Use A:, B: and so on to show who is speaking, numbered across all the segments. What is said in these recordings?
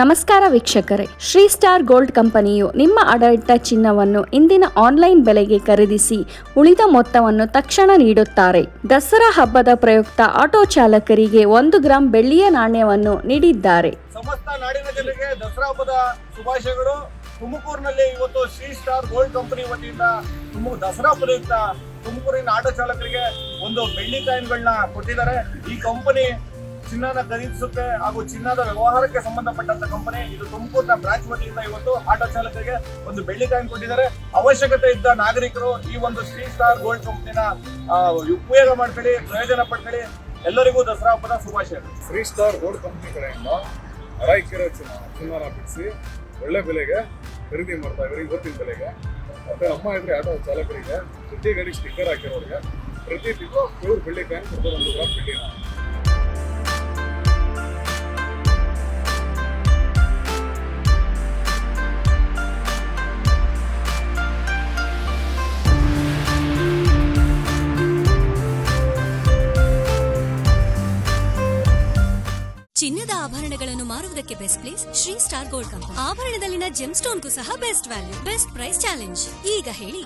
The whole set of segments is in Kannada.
A: ನಮಸ್ಕಾರ ವೀಕ್ಷಕರೇ, ಶ್ರೀ ಸ್ಟಾರ್ ಗೋಲ್ಡ್ ಕಂಪನಿಯು ನಿಮ್ಮ ಆಡಳಿತ ಚಿನ್ನವನ್ನು ಇಂದಿನ ಆನ್ಲೈನ್ ಬೆಲೆಗೆ ಖರೀದಿಸಿ ಉಳಿದ ಮೊತ್ತವನ್ನು ತಕ್ಷಣ ನೀಡುತ್ತಾರೆ. ದಸರಾ ಹಬ್ಬದ ಪ್ರಯುಕ್ತ ಆಟೋ ಚಾಲಕರಿಗೆ ಒಂದು ಗ್ರಾಂ ಬೆಳ್ಳಿಯ ನಾಣ್ಯವನ್ನು ನೀಡಿದ್ದಾರೆ.
B: ಸಮಸ್ತ ನಾಡಿನ ಜನರಿಗೆ ದಸರಾ ಹಬ್ಬದ ಶುಭಾಶಯಗಳು. ತುಮಕೂರಿನಲ್ಲಿ ಇವತ್ತು ಶ್ರೀ ಸ್ಟಾರ್ ಗೋಲ್ಡ್ ಕಂಪನಿ ವತಿಯಿಂದ ದಸರಾ ಪ್ರಯುಕ್ತ ತುಮಕೂರಿನ ಆಟೋ ಚಾಲಕರಿಗೆ ಒಂದು ಬೆಳ್ಳಿ ಕಾಯಿನ್ಗಳನ್ನ ಕೊಟ್ಟಿದ್ದಾರೆ. ಈ ಕಂಪನಿ ಚಿನ್ನನ ಖರೀದಿಸುತ್ತೆ ಹಾಗೂ ಚಿನ್ನದ ವ್ಯವಹಾರಕ್ಕೆ ಸಂಬಂಧಪಟ್ಟಂತ ಕಂಪನಿ ಇದು ತುಮಕೂರಿನ ಬ್ರಾಂಚ್ ವತಿಯಿಂದ ಇವತ್ತು ಆಟೋ ಚಾಲಕರಿಗೆ ಒಂದು ಬೆಳ್ಳಿ ಕಾಯಿನ್ ಕೊಟ್ಟಿದ್ದಾರೆ. ಅವಶ್ಯಕತೆ ಇದ್ದ ನಾಗರಿಕರು ಈ ಒಂದು ಶ್ರೀ ಸ್ಟಾರ್ ಗೋಲ್ಡ್ ಕಂಪನಿನ ಉಪಯೋಗ ಮಾಡ್ಕೊಳ್ಳಿ, ಪ್ರಯೋಜನ ಪಡ್ಕೊಳ್ಳಿ. ಎಲ್ಲರಿಗೂ ದಸರಾ ಹಬ್ಬದ ಶುಭಾಶಯ.
C: ತ್ರೀ ಸ್ಟಾರ್ ಗೋಲ್ಡ್ ಕಂಪನಿ ಕಡೆಯಿಂದ ರಾಯ್ಕಿರೋ ಚಿನ್ನ ಚಿನ್ನನ ಬಿಡಿಸಿ ಒಳ್ಳೆ ಬೆಲೆಗೆ ಖರೀದಿ ಮಾಡ್ತಾ ಇದ್ದಾರೆ ಇವತ್ತಿನ ಬೆಲೆಗೆ. ಮತ್ತೆ ಅಮ್ಮ ಇದ್ರೆ ಆಟೋ ಚಾಲಕರಿಗೆ ಪ್ರತಿ ಗಾಡಿ ಸ್ಟಿಕ್ಕರ್ ಹಾಕಿರೋರಿಗೆ ಪ್ರತಿ ತಿಂಗಳು ಪ್ಯೂರ್ ಬೆಳ್ಳಿ ಕಾಯಿನ್ ಒಂದು ಗ್ರಾಮ್ ಬೆಳ್ಳಿನ.
D: ಚಿನ್ನದ ಆಭರಣಗಳನ್ನು ಮಾರುವುದಕ್ಕೆ best place Shri star gold company. ಆಭರಣದಲ್ಲಿನ gem ಸ್ಟೋನ್ಗೂ ಸಹ best value best price challenge ಈಗ ಹೇಳಿ,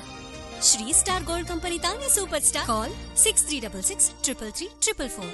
D: ಶ್ರೀ ಸ್ಟಾರ್ ಗೋಲ್ಡ್ ಕಂಪನಿ ತಾನೇ super star call six three double six triple three triple four